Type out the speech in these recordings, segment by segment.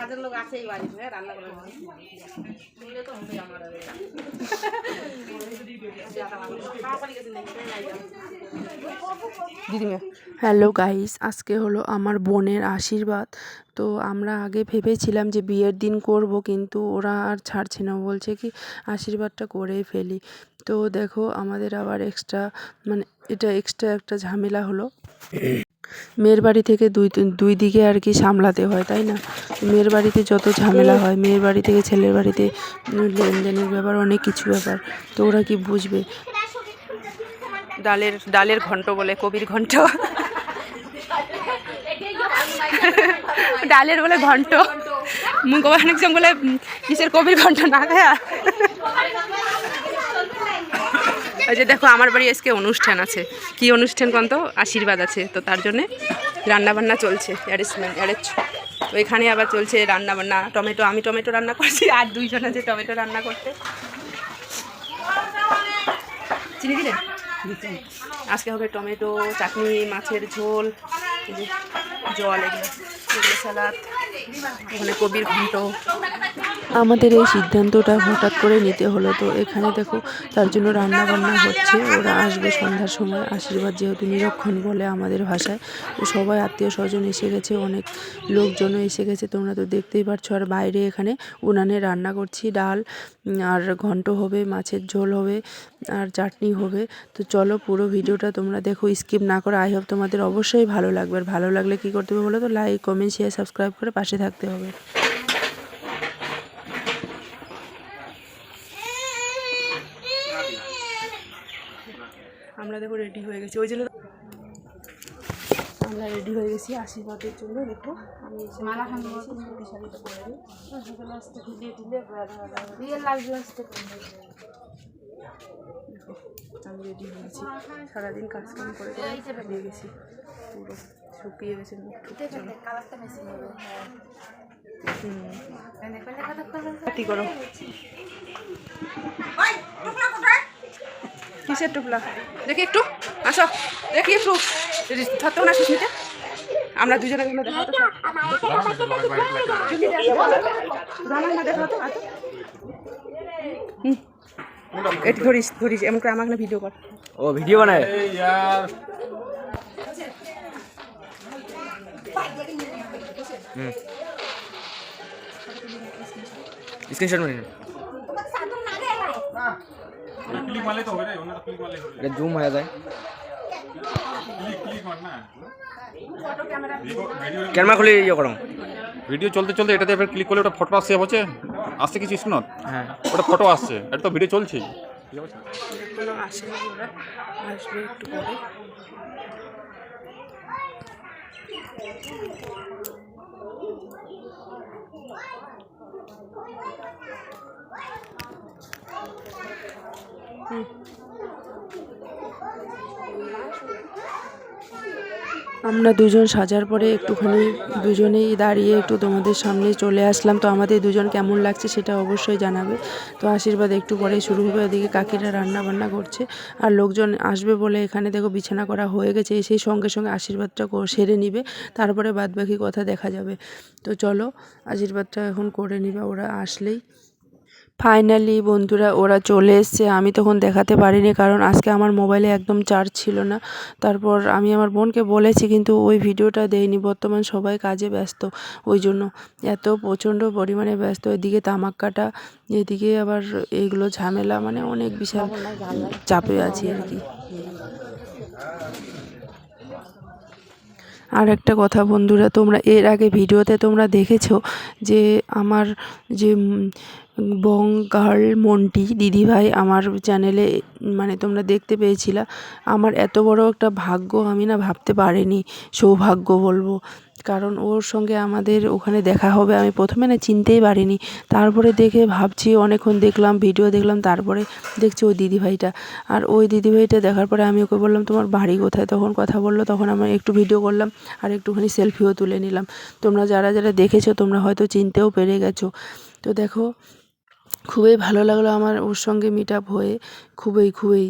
কাজের লোক আছে এই বাড়িতে হ্যাঁ, রান্না করে শুনলে তো হবে আমার। হ্যালো গাইস আজকে হলো আমার বোনের আশীর্বাদ। তো আমরা আগে ভেবেছিলাম যে বিয়ের দিন করব কিন্তু ওরা আর ছাড়ছে না। বলছে কি আশীর্বাদটা করেই ফেলি। তো দেখো আমাদের আবার এক্সট্রা মানে এটা এক্সট্রা একটা ঝামেলা হলো। মেয়ের বাড়ি থেকে দুই দুই দিকে আর কি সামলাতে হয় তাই না? মেয়ের বাড়িতে যত ঝামেলা হয় মেয়ের বাড়ি থেকে ছেলের বাড়িতে লেনদেনের ব্যাপার অনেক কিছু ব্যাপার তো ওরা কি বুঝবে? ডালের ডালের ঘন্ট বলে কবির ঘন্ট ডালের বলে ঘন্ট মুখ অনেকজন বলে কিসের কবির ঘন্ট না খায়া ওই যে দেখো, আমার বাড়ি আজকে অনুষ্ঠান আছে। কি অনুষ্ঠান কোন তো আশীর্বাদ আছে, তো তার জন্যে রান্নাবান্না চলছে এখানে আবার চলছে রান্নাবান্না, টমেটো। আমি টমেটো রান্না করছি, আর দুইজন আছে টমেটো রান্না করতে। চিনি দিলেন আজকে হবে টমেটো, চাটনি, মাছের ঝোল জল, এগুলো এগুলো সালাদ, ওখানে কবির ঘন্ট। আমাদের এই সিদ্ধান্তটা হঠাৎ করে নিতে হলো তো এখানে দেখো, তার জন্য রান্না বান্না হচ্ছে, ওরা আসবে সন্ধ্যার সময়, আশীর্বাদ যেহেতু নিরক্ষণ বলে আমাদের ভাষায়, তো সবাই আত্মীয় স্বজন এসে গেছে, অনেক লোকজনও এসে গেছে, তোমরা তো দেখতেই পারছ, আর বাইরে এখানে উনানে রান্না করছি, ডাল আর ঘন্ট হবে, মাছের ঝোল হবে, আর চাটনি হবে, তো চলো পুরো ভিডিওটা তোমরা দেখো, স্কিপ না করে, আই হোপ তোমাদের অবশ্যই ভালো লাগবে, আর ভালো লাগলে কী করতে হবে বলো তো, লাইক, কমেন্ট শেয়ার সাবস্ক্রাইব করে পাশে থাকতে হবে। দেখো রেডি হয়ে গেছি ওই জন্য আমরা রেডি হয়ে গেছি আশীর্বাদের জন্য দেখো আমি এসে মালা খান সুতি শাড়িটা পরে নিই দেখো আমি রেডি হয়ে গেছি সারাদিন কাজ কাম করে হারিয়ে গেছি পুরো শুকিয়ে গেছে মুখ কি করো কিসের টুপলা? দেখি একটু। আসো। দেখি একটু। থাকতো না সুস্মিতা আমরা দুজনে গেলে দেখা ধরিস ধরিস। এমন করে আমাকে ভিডিও কর। ও ভিডিও বানায়? স্ক্রিনশট মেরে নিন ক্লিক মারলে তো হবে রে অন্য ক্লিক মারলে হবে। এটা জুম হয়ে যায়। ক্লিক ক্লিক মার না। ক্যামেরা খুলে ইয়ে করো। ভিডিও চলতে চলতে এটাতে এবার ক্লিক করলে ওটা ফটো সেভ হচ্ছে আসছে কিছু স্ক্রিনত হ্যাঁ। ওটা ফটো আসছে। এটা তো ভিডিও চলছেই আসবে একটু পরে হুম। আমরা দুজন সাজার পরে একটুখানি দুজনেই দাঁড়িয়ে একটু তোমাদের সামনে চলে আসলাম। তো আমাদের দুজন কেমন লাগছে সেটা অবশ্যই জানাবে। তো আশীর্বাদ একটু পরে শুরু হবে। ওদিকে কাকিরা রান্না বান্না করছে। আর লোকজন আসবে বলে এখানে দেখো বিছানা করা হয়ে গেছে। সেই সঙ্গে সঙ্গে আশীর্বাদটা সেরে নিবে। তারপরে বাদ বাকি কথা দেখা যাবে। তো চলো আশীর্বাদটা এখন করে নিবে। ওরা আসলেই ফাইনালি বন্ধুরা, ওরা চলে এসছে। আমি তখন দেখাতে পারিনি, কারণ আজকে আমার মোবাইলে একদম চার্জ ছিল না। তারপর আমি আমার বোনকে বলেছি, কিন্তু ওই ভিডিওটা দেয়নি। বর্তমান সবাই কাজে ব্যস্ত। ওই জন্য এত প্রচণ্ড পরিমাণে ব্যস্ত। এদিকে তামাক কাটা এদিকে আবার এইগুলো ঝামেলা মানে অনেক বিশাল চাপে আছি আর কি। আর একটা কথা বন্ধুরা, তোমরা এর আগে ভিডিওতে তোমরা দেখেছ যে আমার যে বং গার্ল মন্টি দিদিভাই আমার চ্যানেলে মানে তোমরা দেখতে পেয়েছিলা, আমার এত বড় একটা ভাগ্য আমি না ভাবতে পারিনি, সৌভাগ্য বলব। কারণ ওর সঙ্গে আমাদের ওখানে দেখা হবে, আমি প্রথমে না চিনতেই পারিনি। তারপরে দেখে ভাবছি, অনেকক্ষণ দেখলাম, ভিডিও দেখলাম, তারপরে দেখছি ওই দিদিভাইটা। আর ওই দিদিভাইটা দেখার পরে আমি ওকে বললাম, তোমার বাড়ি কোথায়? তখন কথা বলল, তখন আমি একটু ভিডিও করলাম আর একটুখানি সেলফিও তুলে নিলাম। তোমরা যারা যারা দেখেছ, তোমরা হয়তো চিনতেও পেরে গেছো। তো দেখো খুবই ভালো লাগল আমার ওর সঙ্গে মিট আপ হয়ে। খুবই খুবই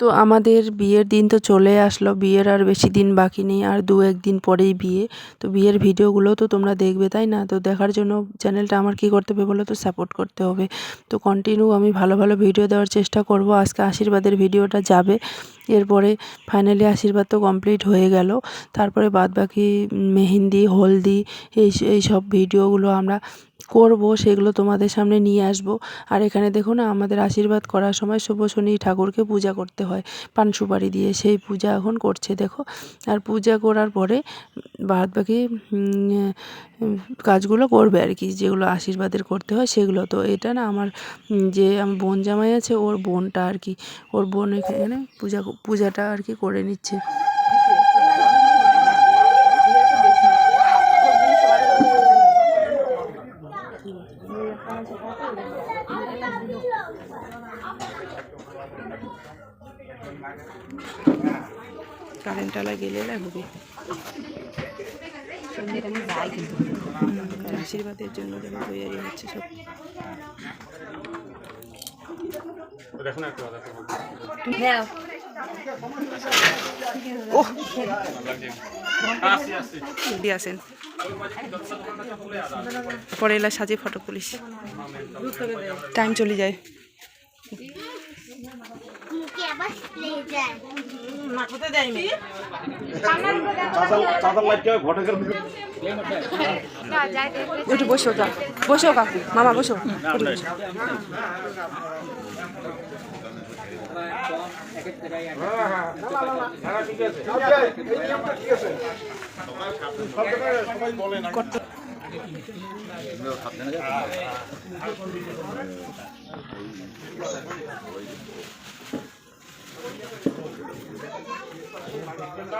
তো আমাদের বিয়ের দিন তো চলে আসলো, বিয়ের আর বেশি দিন বাকি নেই, আর দু একদিন পরেই বিয়ে। তো বিয়ের ভিডিওগুলো তো তোমরা দেখবে, তাই না? তো দেখার জন্য চ্যানেলটা আমার কী করতে হবে বলো তো? সাপোর্ট করতে হবে। তো কন্টিনিউ আমি ভালো ভালো ভিডিও দেওয়ার চেষ্টা করব। আজকে আশীর্বাদের ভিডিওটা যাবে। এরপরে ফাইনালি আশীর্বাদ তো কমপ্লিট হয়ে গেল। তারপরে বাদ বাকি মেহেন্দি, হলদি, এই এই সব ভিডিওগুলো আমরা করব, সেগুলো তোমাদের সামনে নিয়ে আসব। আর এখানে দেখো না, আমাদের আশীর্বাদ করার সময় শুভ শনি ঠাকুরকে পূজা করতে হয়। পান সুপারি দিয়ে সেই পূজা এখন করছে, দেখো। আর পূজা করার পরে বাদ বাকি কাজগুলো করবে আর কি, যেগুলো আশীর্বাদের করতে হয় সেগুলো। তো এটা না আমার যে আমার বোন জামাই আছে, ওর বোনটা আর কি, ওর বোন এখানে পূজা, পূজাটা আর কি করে নিচ্ছে। কারেন্টওয়ালা গেলে লাগবে। আশীর্বাদের জন্য যেন তৈরি হচ্ছে সব। রেডি আসেন। পরে এলা সাজে ফটো পুলিশ টাইম চলে যায় মুখে আবার স্প্রে যায় একটু বসো যা। বসো কাকু মামা বসো। বসো। কত Terima kasih.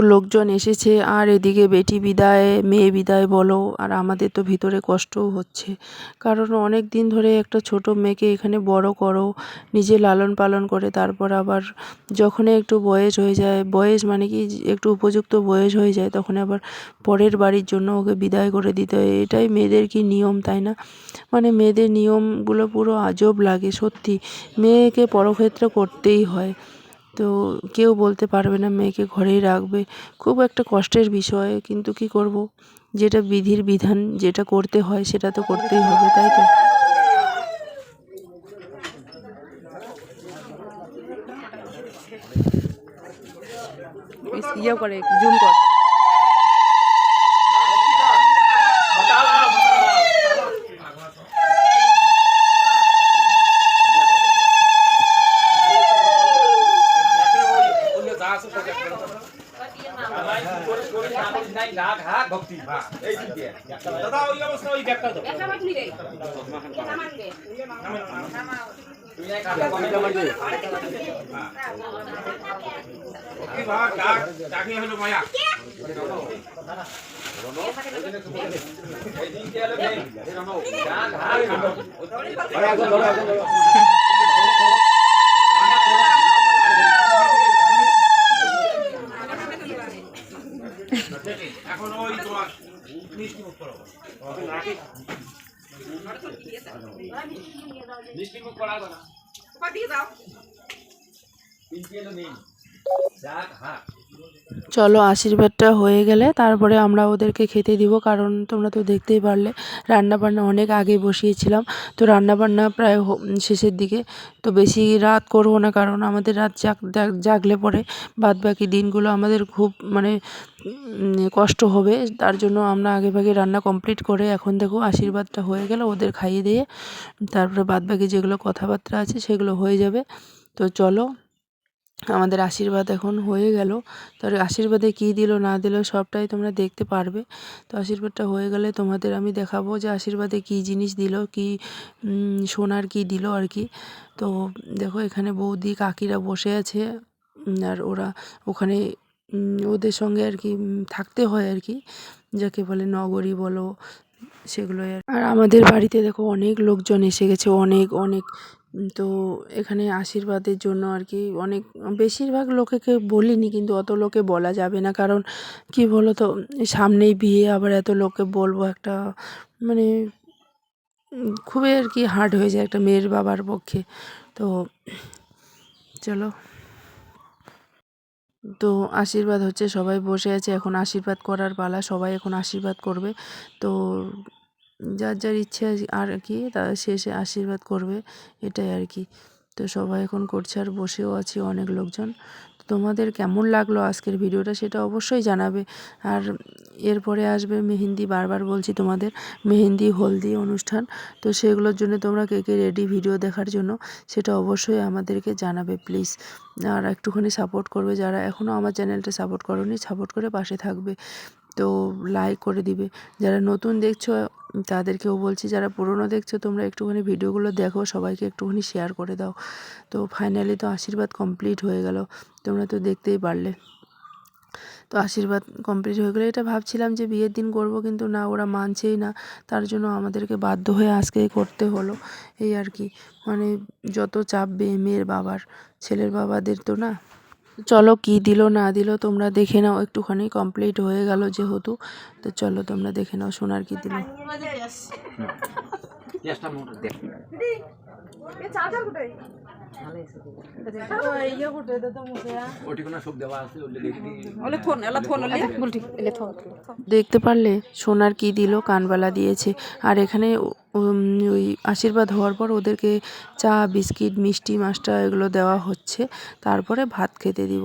লোকজন এসেছে, আর এদিকে বেটি বিদায়, মেয়ে বিদায় বলো। আর আমাদের তো ভিতরে কষ্টও হচ্ছে। কারণ অনেক দিন ধরে একটা ছোট মেয়েকে এখানে বড় করো, নিজে লালন পালন করে, তারপর আবার যখনই একটু বয়স হয়ে যায়, বয়স মানে কি, একটু উপযুক্ত বয়স হয়ে যায় তখন আবার পরের বাড়ির জন্য ওকে বিদায় করে দিতে হয়। এটাই মেয়েদের কি নিয়ম, তাই না? মানে মেয়েদের নিয়মগুলো পুরো আজব লাগে, সত্যি। মেয়েকে পরক্ষেত্র করতেই হয়। তো কেউ বলতে পারবে না, মেয়েকে ঘরেই রাখবে। খুব একটা কষ্টের বিষয়, কিন্তু কি করব? যেটা বিধির বিধান, যেটা করতে হয়, সেটা তো করতেই হবে, তাই তো? ইয়ে করে, জুম কর। দাদা একটা মাটি এখন ওই তোমার মিষ্টি মুখ করাবো মিষ্টি মুখ করাবো না দিকে দাও। তিন কিলো নিন যাক হাত চলো আশীর্বাদটা হয়ে গেলে তারপরে আমরা ওদেরকে খেতে দিব, কারণ তোমরা তো দেখতেই পারলে রান্না বান্না অনেক আগে বসিয়েছিলাম। তো রান্না বান্না প্রায় শেষের দিকে। তো বেশি রাত করব না, কারণ আমাদের রাত জাগ- জাগলে পরে বাদ বাকি দিনগুলো আমাদের খুব মানে কষ্ট হবে। তার জন্য আমরা আগে ভাগে রান্না কমপ্লিট করে এখন দেখো আশীর্বাদটা হয়ে গেল, ওদের খাইয়ে দিয়ে তারপরে বাদ বাকি যেগুলো কথাবার্তা আছে সেগুলো হয়ে যাবে। তো চলো আমাদের আশীর্বাদ এখন হয়ে গেল। তার আশীর্বাদে কী দিল, না দিল সবটাই তোমরা দেখতে পারবে। তো আশীর্বাদটা হয়ে গেলে তোমাদের আমি দেখাবো যে আশীর্বাদে কী জিনিস দিল, কী সোনার কী দিল আর কি। তো দেখো এখানে বৌদি, কাকিরা বসে আছে। আর ওরা ওখানে ওদের সঙ্গে আর কি থাকতে হয় আর কি। যাকে বলে নগরী বলো সেগুলো আর আমাদের বাড়িতে দেখো অনেক লোকজন এসে গেছে, অনেক অনেক তো এখানে আশীর্বাদের জন্য আর কি অনেক, বেশিরভাগ লোকেকে বলিনি কিন্তু অত লোকে বলা যাবে না। কারণ কি বলো তো সামনেই বিয়ে, আবার এত লোককে বলব একটা মানে খুবই আর কি হার্ড হয়ে যায় একটা মেয়ের বাবার পক্ষে। তো চলো। তো আশীর্বাদ হচ্ছে সবাই বসে আছে, এখন আশীর্বাদ করার পালা, সবাই এখন আশীর্বাদ করবে। তো যার যার ইচ্ছে আর কি তা শেষে আশীর্বাদ করবে, এটাই আর কি। তো সবাই এখন করছে আর বসেও আছি অনেক লোকজন। তোমাদের কেমন লাগল আজকের ভিডিওটা সেটা অবশ্যই জানাবে। আর এরপরে আসবে মেহেন্দি, বারবার বলছি তোমাদের, মেহেন্দি হলদি অনুষ্ঠান। তো সেগুলোর জন্য তোমরা কে কে রেডি ভিডিও দেখার জন্য সেটা অবশ্যই আমাদেরকে জানাবে প্লিজ আর একটুখানি সাপোর্ট করবে যারা এখনও আমার চ্যানেলটা সাপোর্ট করনি সাপোর্ট করে পাশে থাকবে। তো লাইক করে দিবে। যারা নতুন দেখছ তাদেরকেও বলছি, যারা পুরনো দেখছ, তোমরা একটুখানি ভিডিওগুলো দেখো, সবাইকে একটুখানি শেয়ার করে দাও। তো ফাইনালি তো আশীর্বাদ কমপ্লিট হয়ে গেল, তোমরা তো দেখতেই পারলে। তো আশীর্বাদ কমপ্লিট হয়ে গেলে। এটা ভাবছিলাম যে বিয়ের দিন করব, কিন্তু না, ওরা মানছেই না। তার জন্য আমাদেরকে বাধ্য হয়ে আজকেই করতে হলো। এই আর কি। মানে যত চাপবে, মেয়ের বাবার, ছেলের বাবাদের তো না চলো কি দিল না দিল তোমরা দেখে নাও একটুখানি কমপ্লিট হয়ে গেল যেহেতু। তো চলো তোমরা দেখে নাও সোনার কি দিল। দেখতে পারলে সোনার কি দিল কানবালা দিয়েছে। আর এখানে ওই আশীর্বাদ হওয়ার পর ওদেরকে চা বিস্কিট মিষ্টি মাছটা এগুলো দেওয়া হচ্ছে। তারপরে ভাত খেতে দিব।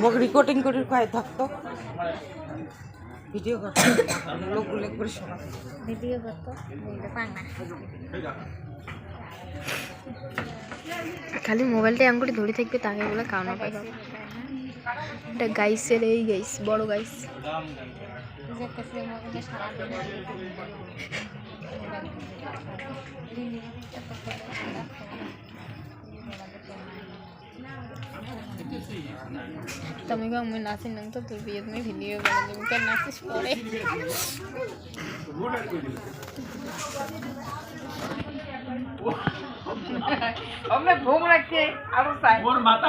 মোক রেকর্ডিং করে কয় থাকতো ভিডিও কর। লোকগুলো করে শোনা। ভিডিও করতো খালি মোবাইলটা এমন করে ধরে থাকবে তাকে বলে কাউনা পাবে। এটা গাইসের এই গাইস বড় গাইস। তুমি কো আমি নাচি না তো তোর বিয়ে তুমি ভিডিও করে তুমি কেন নাচিস পরে আমরা ঘুম রাখছে আরও চাই ওর মাথা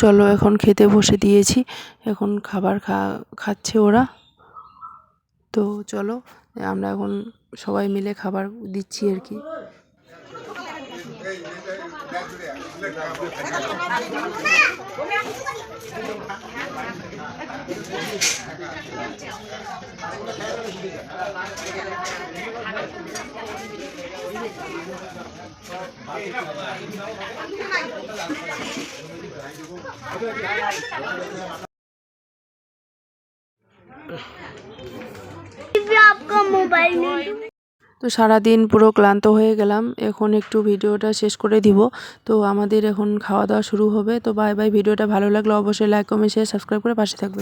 চলো এখন খেতে বসে দিয়েছি। এখন খাবার খা, খাচ্ছে ওরা। তো চলো, আমরা এখন সবাই মিলে খাবার দিচ্ছি আর কি। তো সারাদিন পুরো ক্লান্ত হয়ে গেলাম। এখন একটু ভিডিওটা শেষ করে দিব। তো আমাদের এখন খাওয়া দাওয়া শুরু হবে। তো বাই বাই। ভিডিওটা ভালো লাগলে অবশ্যই লাইক কমেন্ট শেয়ার সাবস্ক্রাইব করে পাশে থাকবে।